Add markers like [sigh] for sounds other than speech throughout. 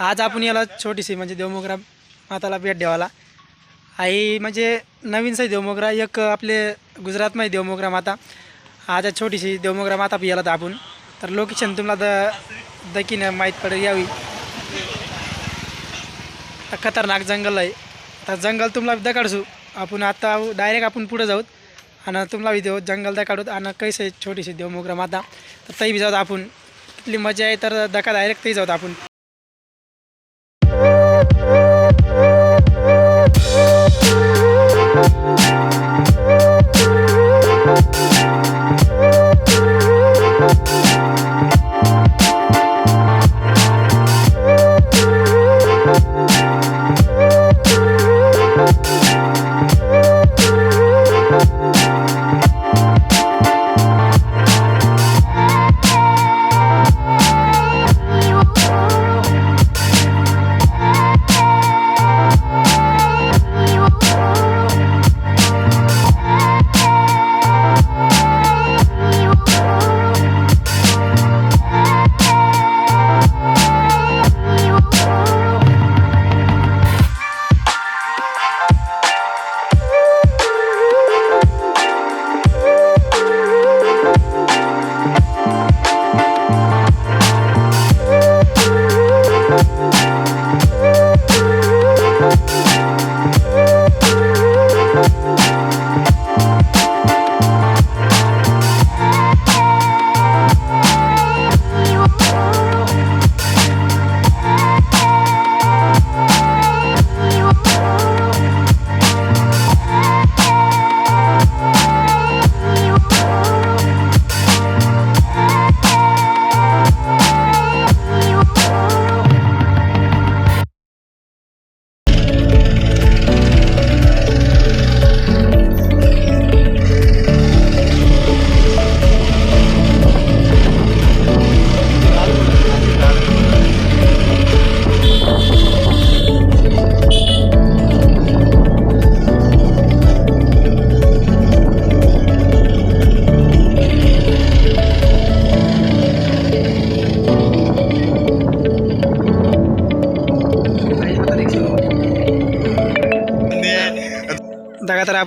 आज आपण याला छोटीशी म्हणजे देवमोगरा माताला भेट द्यावाला. आई म्हणजे नवीनच आहे देवमोगरा एक आपले गुजरातमध्ये देवमोगरा माता. आज छोटीशी देवमोगरा माता याला तर आपण तर लोकेशन तुम्हाला द दकीनं माहीत पडेल यावी. खतरनाक जंगल आहे. आता जंगल तुम्हाला दकाडसू आपण आता डायरेक्ट आपण पुढे जाऊत आणि तुम्हाला देऊ जंगल दकाडूत आणि कैसे छोटीशी देवमोगरा माता. तर तही बी जाऊत आपण. कितली मजा आहे तर दका डायरेक्ट तही जाऊत आपण.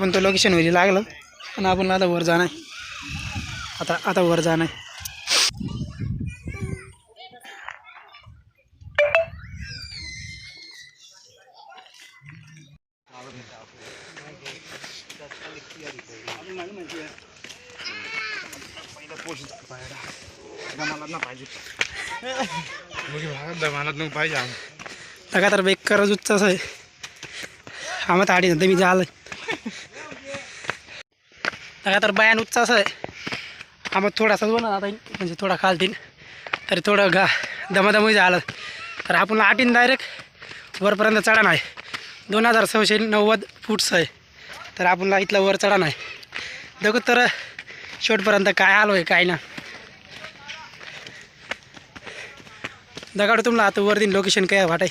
आपण तो लोकेशन होईल लागलं पण आपण आता वर जाणार. आता आता वर जाणार. दमानात पाहिजे दगा तर बेकार जुच्चाच आहे आम्हाला आडी नंतर मी झालं दगा तर बयान उच्चाच आहे. आम्हाला थोडासा बनवला आता म्हणजे थोडा खालतील तरी थोडं गा दमादमी झालं. तर आपण आटीन डायरेक्ट वरपर्यंत चढा नाही. दोन हजार सहाशे नव्वद फूट्स आहे तर आपण इथला वर चढा नाही. बघू तर शेवटपर्यंत काय आलो आहे काय ना दगाड तुम्हाला आता वर लोकेशन काय वाटाय.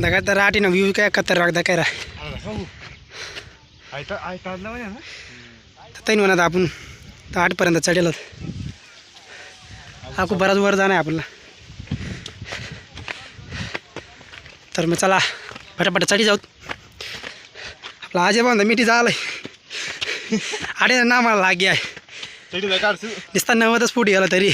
दगा तर आटीनं व्ह्यू काय कत्तर राखदा काय राह आयता आयता आदला म्हणजे ना तैन म्हणत आपण तर आठपर्यंत चढेल हा खूप बराच वर जाणं आहे आपल्याला. तर मग चला फटाफट चढी जाऊ आपला आजे बांधा मिठी झालं आडे ना मला लागी आहे. नुसता नव्वदच फूट गेला तरी.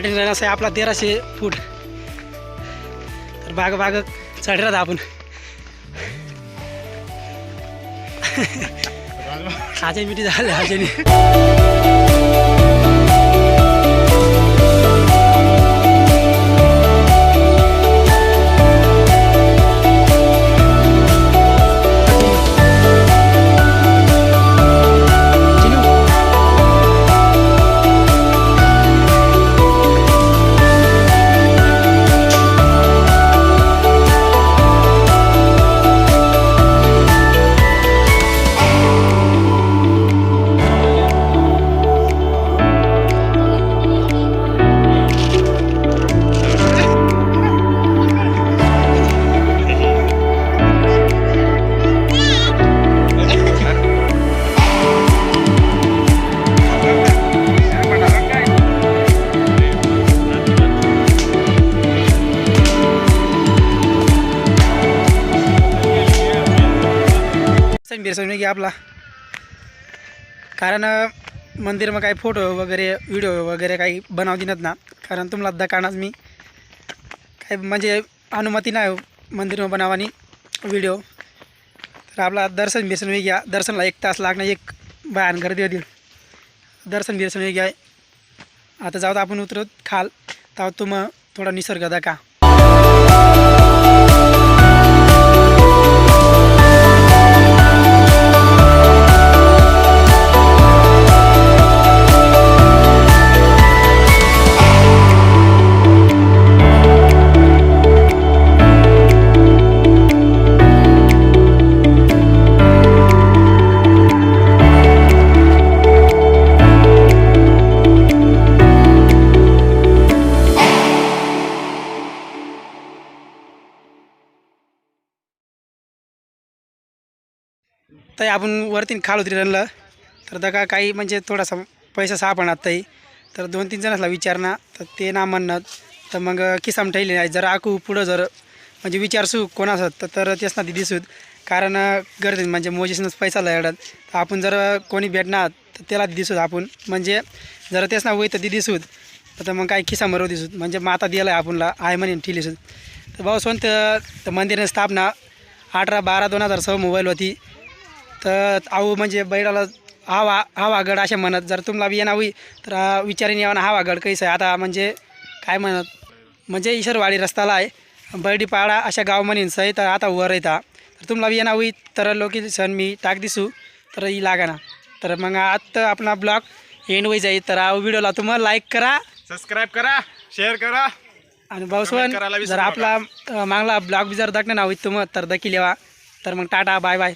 आठवण असं आहे आपला तेराशे फूट. तर बाग बाग चढ राहत आपण. [laughs] हाजे मिठी झाले हाजेने बिरसवणे घ्या आपला. कारण मंदिरमा काही फोटो वगैरे व्हिडिओ वगैरे काही बनाव दिनत ना. कारण तुम्हाला दकानाच मी. काही म्हणजे अनुमती नाही हो, मंदिरमा बनावानी व्हिडिओ तर आपला दर्शन बिरसन घ्या दर्शनला एक तास लागणार एक भयान गर्दी होती. दर्शन बिरसन घ्या आता जाऊ आपण उतरत खाल. तो तुम थोडा निसर्ग दका आत्ताही आपण वरती खाल होती राहिलं तर दगा काही म्हणजे थोडासा पैसा सापडणार ताई तर दोन तीन जणांना विचारणार तर ते ना म्हणणार तर मग किसाम ठेवले नाही जर आकू पुढं जर म्हणजे विचारसू कोणासत तर तर तेच ना ती दिसूत कारण गर्दी म्हणजे मोजेसनंच पैसा लढत तर आपण जर कोणी भेटणार तर त्याला दिसूत आपण. म्हणजे जर तेच ना होई तर ती दिसूत तर मग काही खिसा मरव दिसूत म्हणजे माता दिला आपणला आहे म्हणेन ठेली सूद तर भाऊ सोन तर मंदिराची स्थापना अठरा बारा दोन हजार सहा मोबाईल होती तर आऊ म्हणजे बैलाला हवा हवा गड असे म्हणत जर तुम्हाला बी येणार होई तर विचारीन यावं ना हवा गड कैसा आहे. आता म्हणजे काय म्हणत म्हणजे ईश्वरवाडी रस्त्याला आहे. बर्डीपाडा अशा गाव म्हणीन सही तर आता वर येता. तर तुम्हाला बी येणार होई तर लोकेशन मी टाक दिसू तर ही लागा ना. तर मग आत्ता आपला ब्लॉग एंड होई जाईल. तर हा व्हिडिओला तुम्हाला लाईक करा. सबस्क्राईब करा शेअर करा. आणि भाऊसवन जर आपला मागला ब्लॉग बी जर दाखणार ना होई तुम्हाला तर दखील येवा. तर मग टाटा बाय बाय